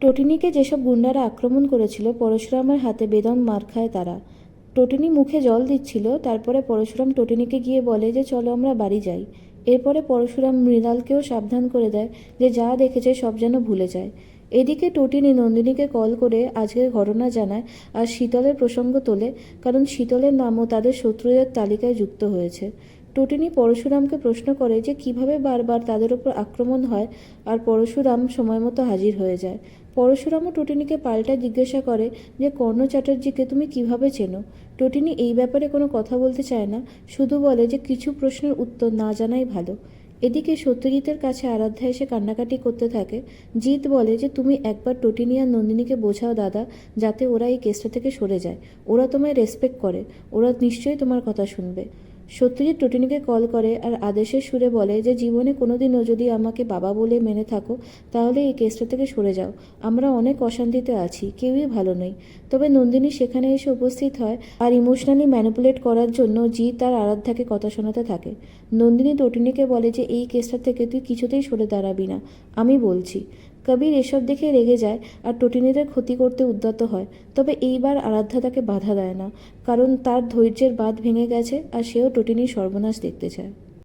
টটিনিকে যেসব গুন্ডারা আক্রমণ করেছিল, পরশুরামের হাতে বেদম মার খায় তারা। টটিনি মুখে জল দিচ্ছিল, তারপরে পরশুরাম টটিনিকে গিয়ে বলে যে, চলো আমরা বাড়ি যাই। এরপরে পরশুরাম মৃণালকেও সাবধান করে দেয় যে, যা দেখেছে সব যেন ভুলে যায়। এদিকে টটিনি নন্দিনীকে কল করে আজকের ঘটনা জানায় আর শীতলের প্রসঙ্গ তোলে, কারণ শীতলের নামও তাদের শত্রুদের তালিকায় যুক্ত হয়েছে। টটিনি পরশুরামকে প্রশ্ন করে যে কীভাবে বারবার তাদের উপর আক্রমণ হয় আর পরশুরাম সময় মতো হাজির হয়ে যায়। পরশুরামও টুটিনিকে পাল্টা জিজ্ঞাসা করে যে, কর্ণ চ্যাটার্জিকে তুমি কীভাবে চেনো? টটিনি এই ব্যাপারে কোনো কথা বলতে চায় না, শুধু বলে যে কিছু প্রশ্নের উত্তর না জানাই ভালো। এদিকে সত্যজিতের কাছে আরাধ্যা এসে কান্নাকাটি করতে থাকে। জিৎ বলে যে, তুমি একবার টটিনি আর নন্দিনীকে বোঝাও দাদা, যাতে ওরা এই কেসটা থেকে সরে যায়। ওরা তোমায় রেসপেক্ট করে। ওরা নিশ্চয়ই তোমার কথা শুনবে। সত্যজিৎ টটিনিকে কল করে আর আদেশের সুরে বলে যে, জীবনে কোনোদিনও যদি আমাকে বাবা বলে মেনে থাকো, তাহলে এই কেসটা থেকে সরে যাও। আমরা অনেক অশান্তিতে আছি, কেউই ভালো নেই। তবে নন্দিনী সেখানে এসে উপস্থিত হয় আর ইমোশনালি ম্যানিপুলেট করার জন্য জি তার আরাধ্যাকে কথা শোনাতে থাকে। নন্দিনী টটিনিকে বলে যে, এই কেসটা থেকে তুই কিছুতেই সরে দাঁড়াবি না। আমি বলছি। কবির এসব দেখে রেগে যায় আর টোটিনিদের ক্ষতি করতে উদ্যত হয়। তবে এইবার আরাধ্যা তাকে বাধা দেয় না, কারণ তার ধৈর্যের বাঁধ ভেঙে গেছে আর সেও টটিনির সর্বনাশ দেখতে চায়।